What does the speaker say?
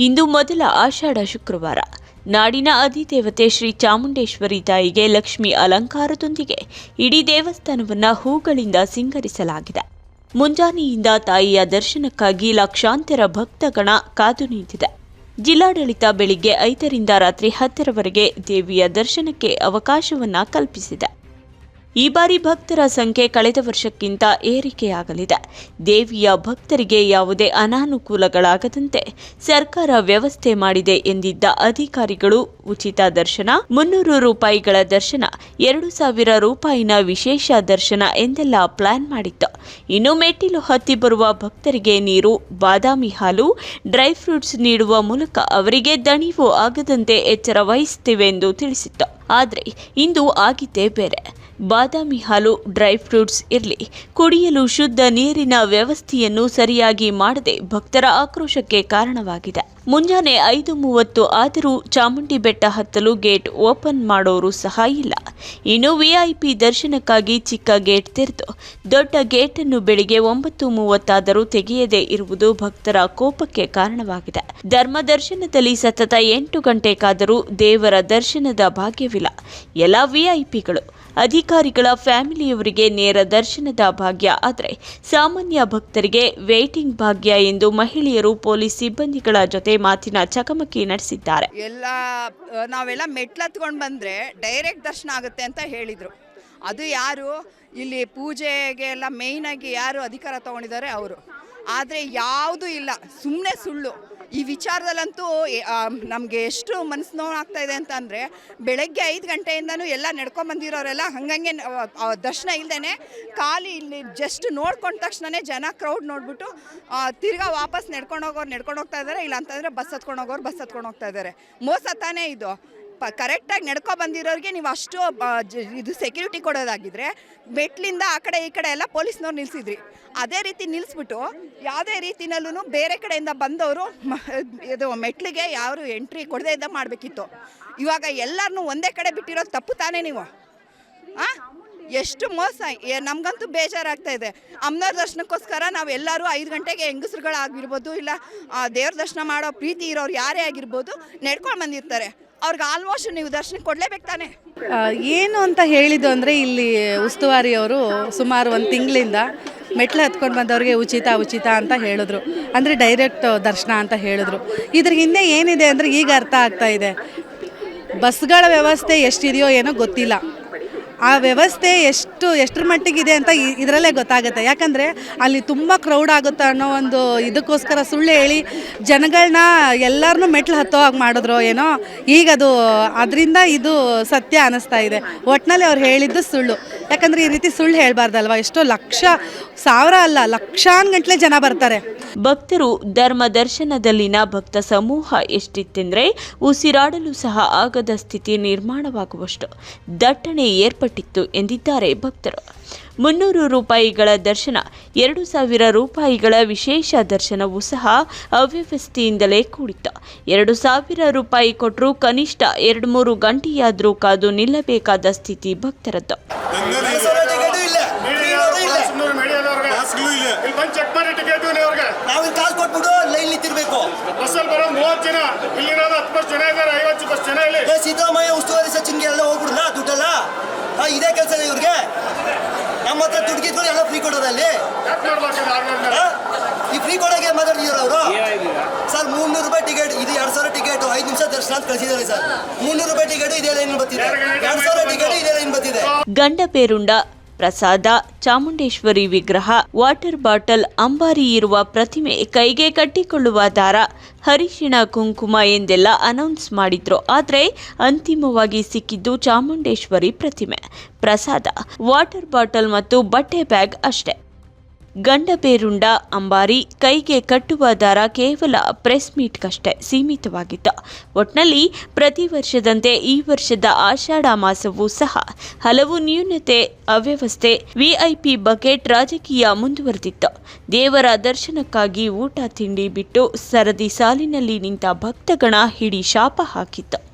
ಇಂದು ಮೊದಲ ಆಷಾಢ ಶುಕ್ರವಾರ. ನಾಡಿನ ಅಧಿದೇವತೆ ಶ್ರೀ ಚಾಮುಂಡೇಶ್ವರಿ ತಾಯಿಗೆ ಲಕ್ಷ್ಮಿ ಅಲಂಕಾರದೊಂದಿಗೆ ಇಡೀ ದೇವಸ್ಥಾನವನ್ನ ಹೂಗಳಿಂದ ಸಿಂಗರಿಸಲಾಗಿದೆ. ಮುಂಜಾನೆಯಿಂದ ತಾಯಿಯ ದರ್ಶನಕ್ಕಾಗಿ ಲಕ್ಷಾಂತರ ಭಕ್ತಗಣ ಕಾದು ನಿಂತಿದೆ. ಜಿಲ್ಲಾಡಳಿತ ಬೆಳಿಗ್ಗೆ ಐದರಿಂದ ರಾತ್ರಿ ಹತ್ತರವರೆಗೆ ದೇವಿಯ ದರ್ಶನಕ್ಕೆ ಅವಕಾಶವನ್ನ ಕಲ್ಪಿಸಿದೆ. ಈ ಬಾರಿ ಭಕ್ತರ ಸಂಖ್ಯೆ ಕಳೆದ ವರ್ಷಕ್ಕಿಂತ ಏರಿಕೆಯಾಗಲಿದೆ. ದೇವಿಯ ಭಕ್ತರಿಗೆ ಯಾವುದೇ ಅನಾನುಕೂಲಗಳಾಗದಂತೆ ಸರ್ಕಾರ ವ್ಯವಸ್ಥೆ ಮಾಡಿದೆ ಎಂದಿದ್ದ ಅಧಿಕಾರಿಗಳು ಉಚಿತ ದರ್ಶನ, ಮುನ್ನೂರು ರೂಪಾಯಿಗಳ ದರ್ಶನ, ಎರಡು ಸಾವಿರ ರೂಪಾಯಿನ ವಿಶೇಷ ದರ್ಶನ ಎಂದೆಲ್ಲ ಪ್ಲಾನ್ ಮಾಡಿತ್ತು. ಇನ್ನು ಮೆಟ್ಟಿಲು ಹತ್ತಿ ಬರುವ ಭಕ್ತರಿಗೆ ನೀರು, ಬಾದಾಮಿ ಹಾಲು, ಡ್ರೈ ಫ್ರೂಟ್ಸ್ ನೀಡುವ ಮೂಲಕ ಅವರಿಗೆ ದಣಿವು ಆಗದಂತೆ ಎಚ್ಚರ ವಹಿಸುತ್ತೇವೆ ಎಂದು ತಿಳಿಸಿತ್ತು. ಆದರೆ ಇಂದು ಆಗಿದ್ದೇ ಬೇರೆ. ಬಾದಾಮಿ ಹಾಲು, ಡ್ರೈ ಫ್ರೂಟ್ಸ್ ಇರಲಿ. ಕುಡಿಯಲು ಶುದ್ಧ ನೀರಿನ ವ್ಯವಸ್ಥೆಯನ್ನು ಸರಿಯಾಗಿ ಮಾಡದೆ ಭಕ್ತರ ಆಕ್ರೋಶಕ್ಕೆ ಕಾರಣವಾಗಿದೆ. ಮುಂಜಾನೆ ಐದು ಮೂವತ್ತು ಆದರೂ ಚಾಮುಂಡಿ ಬೆಟ್ಟ ಹತ್ತಲು ಗೇಟ್ ಓಪನ್ ಮಾಡೋರು ಸಹ ಇಲ್ಲ. ಇನ್ನು ವಿಐಪಿ ದರ್ಶನಕ್ಕಾಗಿ ಚಿಕ್ಕ ಗೇಟ್ ತೆರೆದು, ದೊಡ್ಡ ಗೇಟನ್ನು ಬೆಳಿಗ್ಗೆ ಒಂಬತ್ತು ಮೂವತ್ತಾದರೂ ತೆಗೆಯದೇ ಇರುವುದು ಭಕ್ತರ ಕೋಪಕ್ಕೆ ಕಾರಣವಾಗಿದೆ. ಧರ್ಮ ದರ್ಶನದಲ್ಲಿ ಸತತ ಎಂಟು ಗಂಟೆ ಕಾದರೂ ದೇವರ ದರ್ಶನದ ಭಾಗ್ಯವಿಲ್ಲ. ಎಲ್ಲ ವಿಐಪಿಗಳು ಅಧಿಕಾರಿಗಳ ಫ್ಯಾಮಿಲಿಯವರಿಗೆ ನೇರ ದರ್ಶನದ ಭಾಗ್ಯ. ಆದರೆ ಸಾಮಾನ್ಯ ಭಕ್ತರಿಗೆ ವೇಟಿಂಗ್ ಭಾಗ್ಯ ಎಂದು ಮಹಿಳೆಯರು ಪೊಲೀಸ್ ಸಿಬ್ಬಂದಿಗಳ ಜೊತೆ ಮಾತಿನ ಚಕಮಕಿ ನಡೆಸಿದ್ದಾರೆ. ಎಲ್ಲ, ನಾವೆಲ್ಲ ಮೆಟ್ಲು ಹತ್ಕೊಂಡು ಬಂದರೆ ಡೈರೆಕ್ಟ್ ದರ್ಶನ ಆಗುತ್ತೆ ಅಂತ ಹೇಳಿದರು. ಅದು ಯಾರು? ಇಲ್ಲಿ ಪೂಜೆಗೆ ಎಲ್ಲ ಮೇಯ್ನಾಗಿ ಯಾರು ಅಧಿಕಾರ ತಗೊಂಡಿದ್ದಾರೆ? ಅವರು. ಆದರೆ ಯಾವುದೂ ಇಲ್ಲ. ಸುಮ್ಮನೆ ಸುಳ್ಳು. ಈ ವಿಚಾರದಲ್ಲಂತೂ ನಮಗೆ ಎಷ್ಟು ಮನಸ್ಸು ನೋವು ಆಗ್ತಾ ಇದೆ ಅಂತ ಅಂದರೆ ಬೆಳಗ್ಗೆ ಐದು ಗಂಟೆಯಿಂದನೂ ಎಲ್ಲ ನಡ್ಕೊಂಬಂದಿರೋರೆಲ್ಲ ಹಂಗಂಗೆ ದರ್ಶನ ಇಲ್ಲದೇ ಖಾಲಿ ಇಲ್ಲಿ ಜಸ್ಟ್ ನೋಡ್ಕೊಂಡ ತಕ್ಷಣನೇ ಜನ ಕ್ರೌಡ್ ನೋಡ್ಬಿಟ್ಟು ತಿರ್ಗಾ ವಾಪಸ್ ನಡ್ಕೊಂಡು ಹೋಗೋರು ನಡ್ಕೊಂಡು ಹೋಗ್ತಾ ಇದ್ದಾರೆ ಇಲ್ಲ ಅಂತಂದರೆ ಬಸ್ ಹತ್ಕೊಂಡು ಹೋಗೋರು ಬಸ್ ಹತ್ಕೊಂಡು ಹೋಗ್ತಾ ಇದ್ದಾರೆ ಮೋಸ ತಾನೇ ಇದು. ಪ ಕರೆಕ್ಟಾಗಿ ನಡ್ಕೊ ಬಂದಿರೋರಿಗೆ ನೀವು ಅಷ್ಟು ಇದು ಸೆಕ್ಯೂರಿಟಿ ಕೊಡೋದಾಗಿದ್ರೆ ಮೆಟ್ಲಿಂದ ಆ ಕಡೆ ಈ ಕಡೆ ಎಲ್ಲ ಪೊಲೀಸ್ನವ್ರು ನಿಲ್ಲಿಸಿದ್ರಿ ಅದೇ ರೀತಿ ನಿಲ್ಲಿಸ್ಬಿಟ್ಟು ಯಾವುದೇ ರೀತಿನಲ್ಲೂ ಬೇರೆ ಕಡೆಯಿಂದ ಬಂದವರು ಇದು ಮೆಟ್ಲಿಗೆ ಯಾರು ಎಂಟ್ರಿ ಕೊಡದೇ ಇದ್ದ ಮಾಡಬೇಕಿತ್ತು. ಇವಾಗ ಎಲ್ಲರನ್ನೂ ಒಂದೇ ಕಡೆ ಬಿಟ್ಟಿರೋದು ತಪ್ಪು ತಾನೇ ನೀವು. ಎಷ್ಟು ಮೋಸ ನಮಗಂತೂ ಬೇಜಾರಾಗ್ತಾ ಇದೆ. ಅಮ್ಮನವ್ರ ದರ್ಶನಕ್ಕೋಸ್ಕರ ನಾವು ಎಲ್ಲರೂ ಐದು ಗಂಟೆಗೆ ಹೆಂಗಸ್ರುಗಳಾಗಿರ್ಬೋದು, ಇಲ್ಲ ದೇವ್ರ ದರ್ಶನ ಮಾಡೋ ಪ್ರೀತಿ ಇರೋರು ಯಾರೇ ಆಗಿರ್ಬೋದು, ನಡ್ಕೊಂಡು ಬಂದಿರ್ತಾರೆ. ಅವ್ರಿಗೆ ಆಲ್ಮೋಸ್ಟ್ ನೀವು ದರ್ಶನ ಕೊಡಲೇಬೇಕು ತಾನೆ. ಏನು ಅಂತ ಹೇಳಿದ್ದು ಅಂದರೆ ಇಲ್ಲಿ ಉಸ್ತುವಾರಿಯವರು ಸುಮಾರು ಒಂದು ತಿಂಗಳಿಂದ ಮೆಟ್ಲು ಹತ್ಕೊಂಡು ಬಂದವ್ರಿಗೆ ಉಚಿತ ಉಚಿತ ಅಂತ ಹೇಳಿದ್ರು. ಅಂದರೆ ಡೈರೆಕ್ಟ್ ದರ್ಶನ ಅಂತ ಹೇಳಿದ್ರು. ಇದ್ರ ಹಿಂದೆ ಏನಿದೆ ಅಂದರೆ ಈಗ ಅರ್ಥ ಆಗ್ತಾ ಇದೆ. ಬಸ್ಗಳ ವ್ಯವಸ್ಥೆ ಎಷ್ಟಿದೆಯೋ ಏನೋ ಗೊತ್ತಿಲ್ಲ. ಆ ವ್ಯವಸ್ಥೆ ಎಷ್ಟು, ಎಷ್ಟರ ಮಟ್ಟಿಗಿದೆ ಅಂತ ಇದರಲ್ಲೇ ಗೊತ್ತಾಗುತ್ತೆ. ಯಾಕಂದರೆ ಅಲ್ಲಿ ತುಂಬ ಕ್ರೌಡ್ ಆಗುತ್ತೆ ಅನ್ನೋ ಒಂದು ಇದಕ್ಕೋಸ್ಕರ ಸುಳ್ಳು ಹೇಳಿ ಜನಗಳನ್ನ ಎಲ್ಲರನ್ನೂ ಮೆಟ್ಲು ಹತ್ತೋ ಹಾಗೆ ಮಾಡಿದ್ರು ಏನೋ, ಈಗ ಅದು, ಅದರಿಂದ ಇದು ಸತ್ಯ ಅನ್ನಿಸ್ತಾ ಇದೆ. ಒಟ್ಟಿನಲ್ಲಿ ಅವ್ರು ಹೇಳಿದ್ದು ಸುಳ್ಳು. ಯಾಕಂದರೆ ಈ ರೀತಿ ಸುಳ್ಳು ಹೇಳಬಾರ್ದಲ್ವ? ಎಷ್ಟೋ ಲಕ್ಷ, ಸಾವಿರ ಅಲ್ಲ, ಲಕ್ಷಾನ್ಗಟ್ಲೆ ಜನ ಬರ್ತಾರೆ. ಭಕ್ತರು ಧರ್ಮ ದರ್ಶನದಲ್ಲಿನ ಭಕ್ತ ಸಮೂಹ ಎಷ್ಟಿತ್ತೆಂದರೆ, ಉಸಿರಾಡಲು ಸಹ ಆಗದ ಸ್ಥಿತಿ ನಿರ್ಮಾಣವಾಗುವಷ್ಟು. ದಟ್ಟಣೆ ಏರ್ಪಟ್ಟಿತ್ತು ಎಂದಿದ್ದಾರೆ ಭಕ್ತರು. ಮುನ್ನೂರು ರೂಪಾಯಿಗಳ ದರ್ಶನ ಎರಡು ಸಾವಿರ ರೂಪಾಯಿಗಳ ವಿಶೇಷ ದರ್ಶನವೂ ಸಹ ಅವ್ಯವಸ್ಥೆಯಿಂದಲೇ ಕೂಡಿತ್ತು. ಎರಡು ಸಾವಿರ ರೂಪಾಯಿ ಕೊಟ್ಟರೂ ಕನಿಷ್ಠ ಎರಡು ಮೂರು ಗಂಟೆಯಾದರೂ ಕಾದು ನಿಲ್ಲಬೇಕಾದ ಸ್ಥಿತಿ ಭಕ್ತರದ್ದು. ಜನ ಇಲ್ಲಿರೋದು ಹತ್ತು ಬಸ್ ಜನ ಇದ್ದಾರೆ ಐವತ್ತು ಬಸ್ ಜನ ಇಲ್ಲಿ. ಸಿದ್ದರಾಮಯ್ಯ ಉಸ್ತುವಾರಿ ಸಚಿನ್ಗೆ ಎಲ್ಲ ಹೋಗ್ಬಿಡ್ಲಾ ದುಡ್ಡೆಲ್ಲ ಹಾ ಇದೇ ಕೆಲಸ ಇವ್ರಿಗೆ. ನಮ್ಮ ಹತ್ರ ದುಡ್ಡು ಎಲ್ಲ ಫ್ರೀ ಕೊಡೋದಲ್ಲಿ? ಈ ಫ್ರೀ ಕೊಡೋಕೆ ಮಾತಾಡ್ತಿದ್ರು ಅವರು? ಸರ್ ಮುನ್ನೂರು ರೂಪಾಯಿ ಟಿಕೆಟ್ ಇದು ಎರಡು ಸಾವಿರ ಟಿಕೆಟ್ ಐದು ನಿಮಿಷ ದರ್ಶನ ಅಂತ ಕಳಿಸಿದ್ದಾರೆ ಸರ್. ಮುನ್ನೂರು ರೂಪಾಯಿ ಟಿಕೆಟ್ ಇದೇ ಲೈನ್ ಬರ್ತಿದೆ. ಎರಡು ಸಾವಿರ ಟಿಕೆಟ್ ಇದೇ ಲೈನ್ ಬರ್ತಿದೆ. ಗಂಡಪೇರುಂಡ ಪ್ರಸಾದ, ಚಾಮುಂಡೇಶ್ವರಿ ವಿಗ್ರಹ, ವಾಟರ್ ಬಾಟಲ್, ಅಂಬಾರಿ ಇರುವ ಪ್ರತಿಮೆ ಕೈಗೆ ಕಟ್ಟಿಕೊಳ್ಳುವ ದಾರ, ಹರಿಶಿಣ ಕುಂಕುಮ ಎಂದೆಲ್ಲ ಅನೌನ್ಸ್ ಮಾಡಿದ್ರು. ಆದರೆ ಅಂತಿಮವಾಗಿ ಸಿಕ್ಕಿದ್ದು ಚಾಮುಂಡೇಶ್ವರಿ ಪ್ರತಿಮೆ. ಪ್ರಸಾದ, ವಾಟರ್ ಬಾಟಲ್ ಮತ್ತು ಬಟ್ಟೆ ಬ್ಯಾಗ್ ಅಷ್ಟೇ. ಗಂಡಬೇರುಂಡ ಅಂಬಾರಿ ಕೈಗೆ ಕಟ್ಟುವ ದರ ಕೇವಲ ಪ್ರೆಸ್ ಮೀಟ್ಗಷ್ಟೇ ಸೀಮಿತವಾಗಿತ್ತು ಒಟ್ನಲ್ಲಿ ಪ್ರತಿ ವರ್ಷದಂತೆ ಈ ವರ್ಷದ ಆಷಾಢ ಮಾಸವೂ ಸಹ ಹಲವು ನ್ಯೂನತೆ ಅವ್ಯವಸ್ಥೆ ವಿಐಪಿ ಬಕೆಟ್ ರಾಜಕೀಯ ಮುಂದುವರೆದಿತ್ತು. ದೇವರ ದರ್ಶನಕ್ಕಾಗಿ ಊಟ ತಿಂಡಿ ಬಿಟ್ಟು ಸರದಿ ಸಾಲಿನಲ್ಲಿ ನಿಂತ ಭಕ್ತಗಣ ಹಿಡಿ ಶಾಪ ಹಾಕಿತ್ತು.